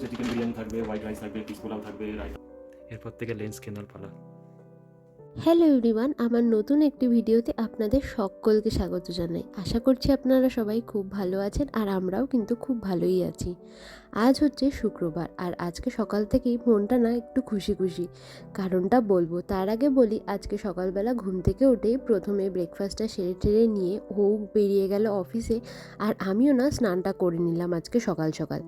বলেছে চিকেন বিরিয়ানি থাকবে white rice থাকবে পিস পোলাও থাকবে রাইস এরপর থেকে লেন্স কেনার পালা। হ্যালো এভরিওয়ান আমার নতুন একটি ভিডিওতে আপনাদের সকলকে স্বাগত জানাই। আশা করছি আপনারা সবাই খুব ভালো আছেন আর আমরাও কিন্তু খুব ভালোই আছি। আজ হচ্ছে শুক্রবার আর আজকে সকাল থেকেই মনটা না একটু খুশি খুশি। কারণটা বলব, তার আগে বলি আজকে সকালবেলা ঘুম থেকে উঠেই প্রথমে ব্রেকফাস্টটা সেরে টেরে নিয়ে হোক বেরিয়ে গেল অফিসে আর আমিও না স্নানটা করে নিলাম আজকে সকাল সকাল।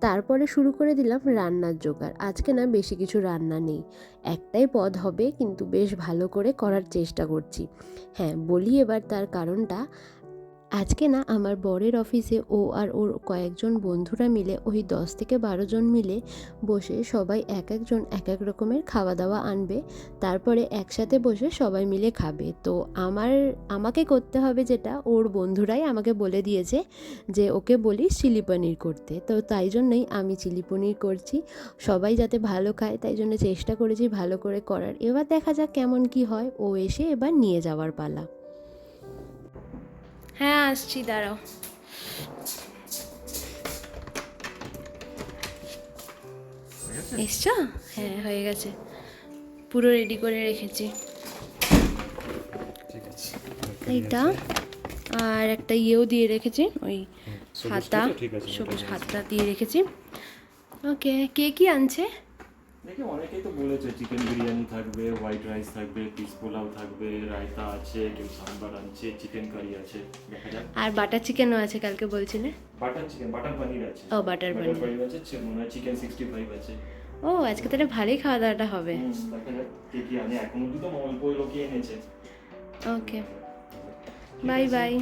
তারপরে শুরু করে দিলাম রান্নার জোগাড়। আজকে না বেশি কিছু রান্না নেই। একটাই পদ হবে, কিন্তু বেশ ভালো করে করার চেষ্টা করছি। হ্যাঁ বলি এবার তার কারণটা। আজকে না আমার বরের অফিসে ও আর ওর কয়েকজন বন্ধুরা মিলে, ওই দশ থেকে বারো জন মিলে বসে সবাই এক একজন এক এক রকমের খাওয়া দাওয়া আনবে। তারপরে একসাথে বসে সবাই মিলে খাবে। তো আমার, আমাকে করতে হবে যেটা, ওর বন্ধুরাই আমাকে বলে দিয়েছে যে, ওকে বলি চিলি পনির করতে। তো তাই জন্যই আমি চিলি পনির করছি। সবাই যাতে ভালো খায়, তাই জন্য চেষ্টা করেছি ভালো করে করার। এবার দেখা যাক কেমন কি হয়। ও এসে এবার নিয়ে যাওয়ার পালা। হ্যাঁ আসছি দাঁড়াও। এসছো? হ্যাঁ হয়ে গেছে। পুরো রেডি করে রেখেছি। এইটা। আর একটা ইয়েও দিয়ে রেখেছি ওই হাতা। সবুজ। হাতটা দিয়ে রেখেছি। ওকে কে কি আনছে? দেখি অনেকেই তো বলেছে চিকেন বিরিয়ানি থাকবে হোয়াইট রাইস থাকবে পিস পোলাও থাকবে রায়তা আছে কেউ সাম্বার আনছে চিকেন কারি আছে দেখা যাক। আর বাটার চিকেনও আছে কালকে বলছিলে? বাটার চিকেন বাটার পনির আছে। ও বাটার পনির পনির আছে চিকেন সিক্সটি ফাইভ আছে। ও আজকে তাহলে ভালোই খাওয়া দাওয়াটা হবে। হুম, দেখা যাক কে কি আনে এখন অব্দি তো অল্প লোকই এনেছে। ওকে। বাই। বাই।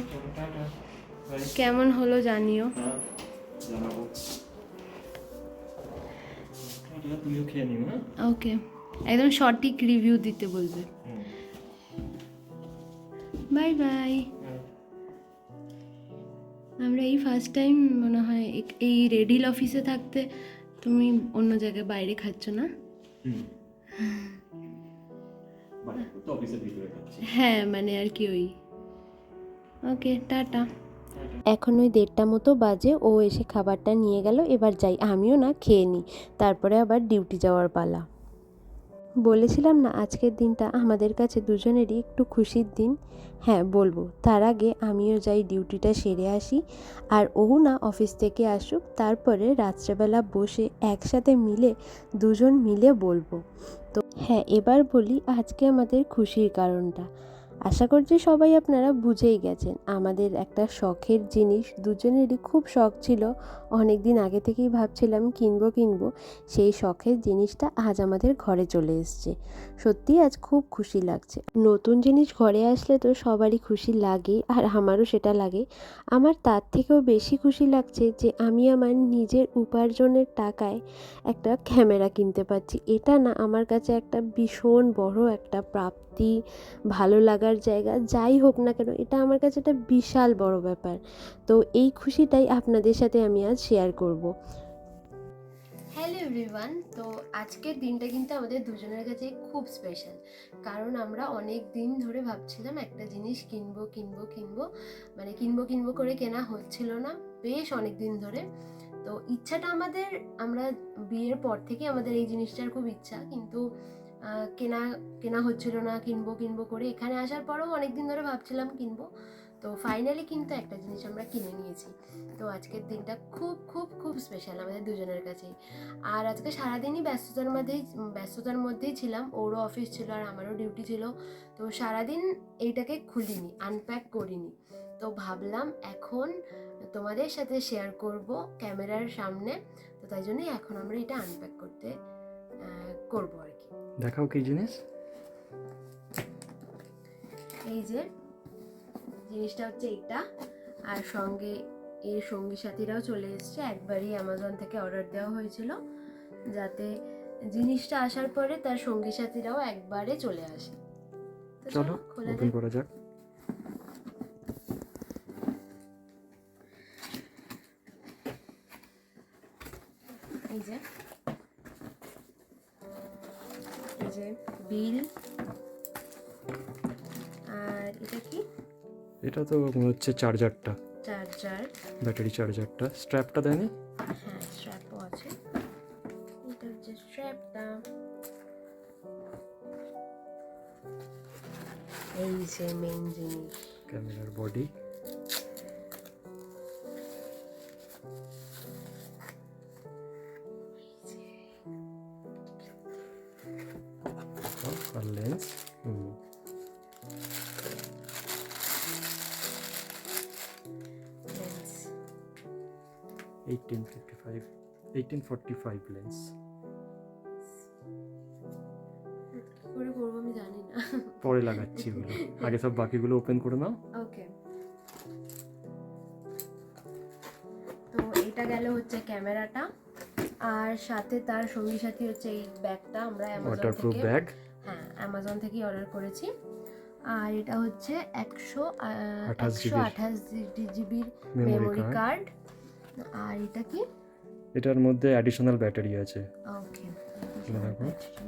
কেমন হলো জানিও। হ্যাঁ জানাব। খেয়ে নিও হ্যাঁ ওকে। একদম সঠিক রিভিউ দিতে বলবে। Bye bye. আমরা এই ফার্স্ট টাইম মনে হয় এই রেডিল অফিসে থাকতে তুমি অন্য জায়গায় বাইরে খাচ্ছ না? খাচ্ছি। হ্যাঁ মানে আর কি ওই। Okay tata. এখন ওই দেড়টা মতো বাজে, ও এসে খাবারটা নিয়ে গেল, এবার যাই। আমিও না খেয়ে নিই। তারপরে আবার ডিউটি যাওয়ার পালা। বলেছিলাম না, আজকের দিনটা আমাদের কাছে দুজনেরই একটু খুশির দিন। হ্যাঁ বলব, তার আগে আমিও যাই ডিউটিটা সেরে আসি। আর ও না অফিস থেকে আসুক, তারপরে রাত্রেবেলা বসে একসাথে মিলে, দুজন মিলে বলব। তো হ্যাঁ এবার বলি আজকে আমাদের খুশির কারণটা। আশা করছি সবাই আপনারা বুঝেই গেছেন। আমাদের একটা শখের জিনিস, দুজনেরই খুব শখ ছিল। অনেক দিন আগে থেকেই ভাবছিলাম কিনবো কিনবো। সেই শখের জিনিসটা আজ আমাদের ঘরে চলে এসছে। সত্যি আজ খুব খুশি লাগছে। নতুন জিনিস ঘরে আসলে তো সবারই খুশি লাগেই আর আমারও সেটা লাগে। আমার তার থেকেও বেশি খুশি লাগছে যে আমি আমার নিজের উপার্জনের টাকায় একটা ক্যামেরা কিনতে পারছি। এটা না, আমার কাছে একটা ভীষণ বড় একটা প্রাপ্তি, ভালো লাগার জায়গা, যাই হোক না কেন, এটা আমার কাছে একটা বিশাল বড় ব্যাপার। তো এই খুশিটাই আপনাদের সাথে আমি আজ শেয়ার করব। হ্যালো এভরিওয়ান তো আজকের দিনটা কিন্তু আমাদের দুজনের কাছে খুব স্পেশাল কারণ আমরা অনেক দিন ধরে ভাবছিলাম একটা জিনিস কিনবো কিনবো কিনবো মানে কিনবো কিনবো করে কেনা হচ্ছিল না, বেশ অনেক দিন ধরে। তো ইচ্ছাটা আমাদের, আমরা বিয়ের পর থেকে আমাদের এই জিনিসটার খুব ইচ্ছা, কিন্তু কেনা কেনা হচ্ছিল না, কিনবো কিনবো করে। এখানে আসার পরেও অনেক দিন ধরে ভাবছিলাম কিনবো। তো ফাইনালি কিন্তু একটা জিনিস আমরা কিনে নিয়েছি। তো আজকের দিনটা খুব খুব খুব স্পেশাল আমাদের দুজনের কাছেই। আর আজকে সারাদিনই ব্যস্ততার মধ্যেই ব্যস্ততার মধ্যেই ছিলাম। ওরও অফিস ছিল আর আমারও ডিউটি ছিল। তো সারাদিন এইটাকে খুলিনি আনপ্যাক করিনি। তো ভাবলাম এখন তোমাদের সাথে শেয়ার করব ক্যামেরার সামনে। তো তাই জন্যই এখন আমরা এটা আনপ্যাক করতে করব আর দেখাও কি জিনিস? এই যে জিনিসটা হচ্ছে এটা। আর সঙ্গে এর সঙ্গী সাথীরাও চলে এসছে। একবারই অ্যামাজন থেকে অর্ডার দেওয়া হয়েছিল। যাতে জিনিসটা আসার পরে তার সঙ্গী সাথীরাও একবারে চলে আসে। চলো ওপেন করা যাক। বিল। আর এটা কি? এটা তো মনে হচ্ছে চার্জারটা। চার্জার। ব্যাটারি চার্জারটা। স্ট্র্যাপটা দেয়নি? হ্যাঁ স্ট্র্যাপও আছে। এটা হচ্ছে স্ট্র্যাপটা। এই সে মেইন জিনিস। ক্যামেরার body. Eighteen fifty five eighteen forty five lens করে করব আমি জানি না। পরে লাগাচ্ছি ওগুলো আগে সব বাকিগুলো ওপেন করে নাও। ওকে তো এটা গেল হচ্ছে ক্যামেরাটা আর সাথে তার সঙ্গী সাথী হচ্ছে এই ব্যাগটা আমরা অ্যামাজন ওয়াটারপ্রুফ থেকে ব্যাগ হ্যাঁ অ্যামাজন থেকেই অর্ডার করেছি। আর এটা হচ্ছে একশো একশো। আঠাশ জিবির মেমোরি কার্ড আর এটা কি? এটার মধ্যে অ্যাডিশনাল ব্যাটারি আছে। ওকে।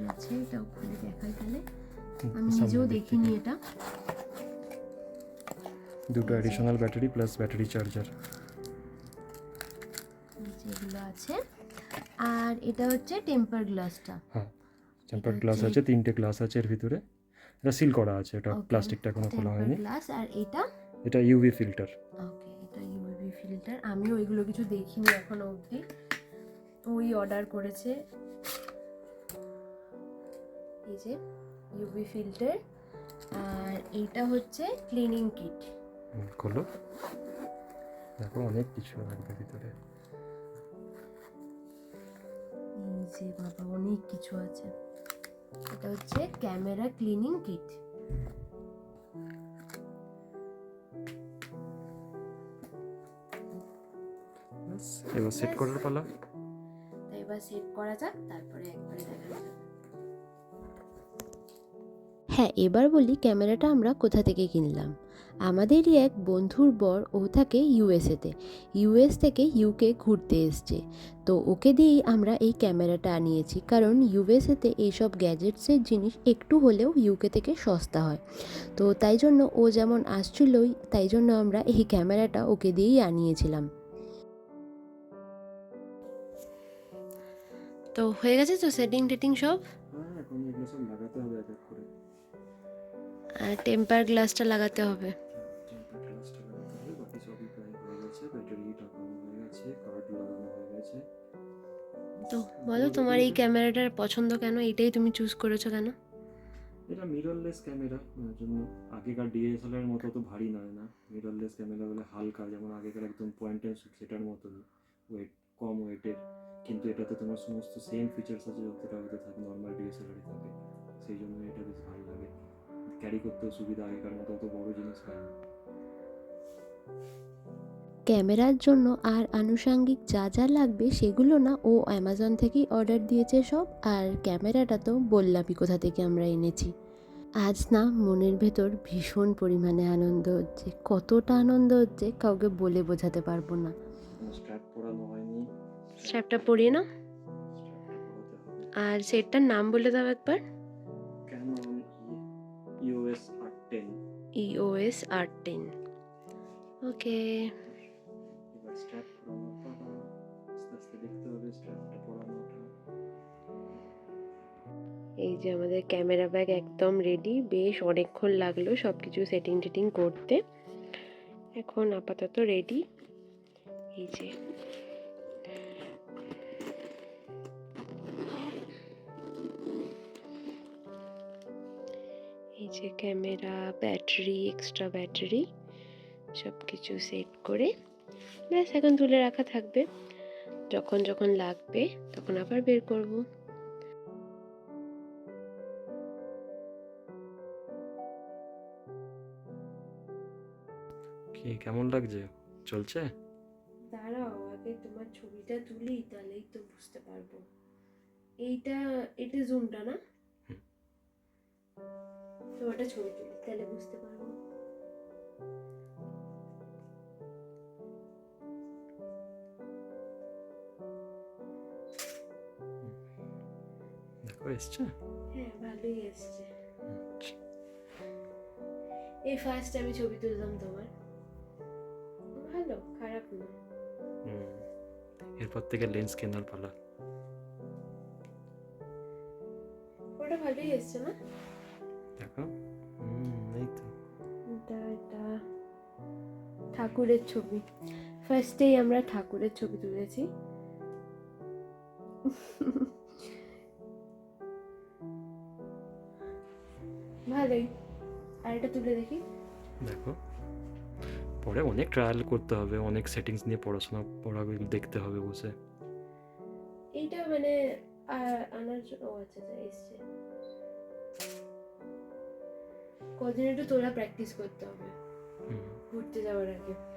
আছে এটাও খুলে দেখাই তাহলে। আমি নিজেও দেখিনি এটা। দুটো additional battery plus battery charger যেগুলো আছে। আর এটা হচ্ছে টেম্পার গ্লাসটা হ্যাঁ টেম্পার গ্লাস আছে তিনটে গ্লাস আছে এর ভিতরে। এটা সিল করা আছে এটা প্লাস্টিকটা এখনও খোলা হয়নি। গ্লাস আর এটা? এটা ইউভি ফিল্টার ওকে ফিল্টার আমিও ওইগুলো কিছু দেখিনি এখনও অবধি। ওই অর্ডার করেছে। এই যে ইউভি ফিল্টার আর এইটা হচ্ছে ক্লিনিং কিট খোলো দেখো অনেক কিছু লাগবে ভিতরে। এই যে বাবা অনেক কিছু আছে। এটা হচ্ছে ক্যামেরা ক্লিনিং কিট ব্যাস, এবার সেট করার পালা। তাই এবার সেট করা যাক তারপরে একবারে দেখা হ্যাঁ এবার বলি ক্যামেরাটা আমরা কোথা থেকে কিনলাম? আমাদেরই এক বন্ধুর বর ও থাকে ইউএসএতে ইউএস থেকে ইউকে ঘুরতে এসছে। তো ওকে দিয়েই আমরা এই ক্যামেরাটা আনিয়েছি কারণ ইউএসএতে এইসব গ্যাজেটসের জিনিস একটু হলেও ইউকে থেকে সস্তা হয়। তো তাই জন্য ও যেমন আসছিলই তাই জন্য আমরা এই ক্যামেরাটা ওকে দিয়েই আনিয়েছিলাম। তো হয়ে গেছে তো সেটিং টেটিং সব? আর টেম্পার গ্লাসটা লাগাতে হবে। তো বলো তোমার এই ক্যামেরাটার পছন্দ কেন? এটাই তুমি চুজ করেছ কেন? এটা মিররলেস ক্যামেরা জন্য আগেকার ডিএসএলআর এর মতো তো ভারী নয় না। মিররলেস ক্যামেরা বলে হালকা, যেমন আগেকার একদম পয়েন্ট অ্যান্ড শুট সেটার মতো ওয়েট কম ওয়েটের কিন্তু এটাতে তোমার সমস্ত সেম ফিচার্স আছে যতটা হতে থাকে নর্মাল ডিএসএলআরে থাকে সেই জন্য এটা বেশ ভালো লাগে। ক্যারি করতেও সুবিধা আগেকার মতো অত বড় জিনিস হয় না। ক্যামেরার জন্য আর আনুষাঙ্গিক যা যা লাগবে সেগুলো না ও অ্যামাজন থেকেই অর্ডার দিয়েছে সব আর ক্যামেরাটা তো বললামই কোথা থেকে আমরা এনেছি। আজ না মনের ভেতর ভীষণ পরিমাণে আনন্দ হচ্ছে কতটা আনন্দ হচ্ছে কাউকে বলে বোঝাতে পারব না। স্ট্র্যাপটা পরিয়ে না স্ট্র্যাপটা পরাতে হবে আর সেটটার নাম বলে দাও একবার। EOS R ten okay. এই যে আমাদের ক্যামেরা ব্যাগ একদম রেডি বেশ অনেকক্ষণ লাগল সব কিছু সেটিং টেটিং করতে। এখন আপাতত রেডি এই যে। এই যে ক্যামেরা ব্যাটারি এক্সট্রা ব্যাটারি সব কিছু সেট করে ব্যাস এখন তুলে রাখা থাকবে। যখন যখন লাগবে তখন আবার বের করব। কি কেমন লাগছে? চলছে? দাঁড়াও আগে তোমার ছবিটা তুলি তাহলেই তো বুঝতে পারব। এইটা এটা জুমটা না? তোমারটা ছবি তুলি তাহলে বুঝতে পারব। এসছে? হ্যাঁ ভালোই এসছে। আচ্ছা। এই ফার্স্ট আমি ছবি তুললাম তোমার। ভালো খারাপ না। এরপর থেকে লেন্স কেনার পালা। ওটা ভালোই এসছে না দেখো। হুম এই তো। এটা এটা ঠাকুরের ছবি। ফার্স্টেই আমরা ঠাকুরের ছবি তুলেছি। ভালোই। আর এটা তুলে দেখি। দেখো। পরে অনেক ট্রায়াল করতে হবে অনেক সেটিংস নিয়ে পড়াশোনা পড়াগুলো দেখতে হবে বসে। এইটা মানে আনার জন্য ও আচ্ছা আচ্ছা এসছে। কদিন একটু তোলা প্র্যাকটিস করতে হবে। ঘুরতে যাওয়ার আগে।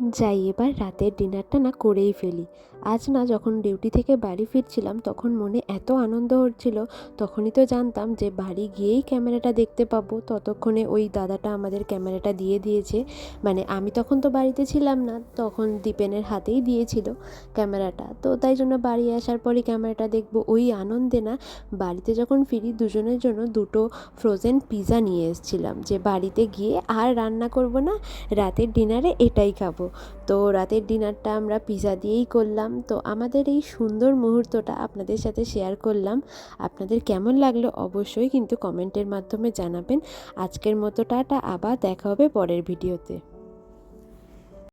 যাই, এবার রাতের ডিনারটা না করেই ফেলি। আজ না যখন ডিউটি থেকে বাড়ি ফিরছিলাম, তখন মনে এত আনন্দ হচ্ছিল, তখনই তো জানতাম যে বাড়ি গিয়েই ক্যামেরাটা দেখতে পাবো। ততক্ষণে ওই দাদাটা আমাদের ক্যামেরাটা দিয়ে দিয়েছে। মানে আমি তখন তো বাড়িতে ছিলাম না, তখন দীপেনের হাতেই দিয়েছিল ক্যামেরাটা। তো তাই জন্য বাড়ি আসার পরই ক্যামেরাটা দেখব। ওই আনন্দে না বাড়িতে যখন ফিরি, দুজনের জন্য দুটো ফ্রোজেন পিৎজা নিয়ে এসেছিলাম। যে বাড়িতে গিয়ে আর রান্না করব না, রাতের ডিনারে এটাই খাব। তো রাতের ডিনারটা আমরা পিজা দিয়েই করলাম। তো আমাদের এই সুন্দর মুহূর্তটা আপনাদের সাথে শেয়ার করলাম। আপনাদের কেমন লাগল অবশ্যই কিন্তু কমেন্টের মাধ্যমে জানাবেন। আজকের মতো টাটা, আবার দেখা হবে পরের ভিডিওতে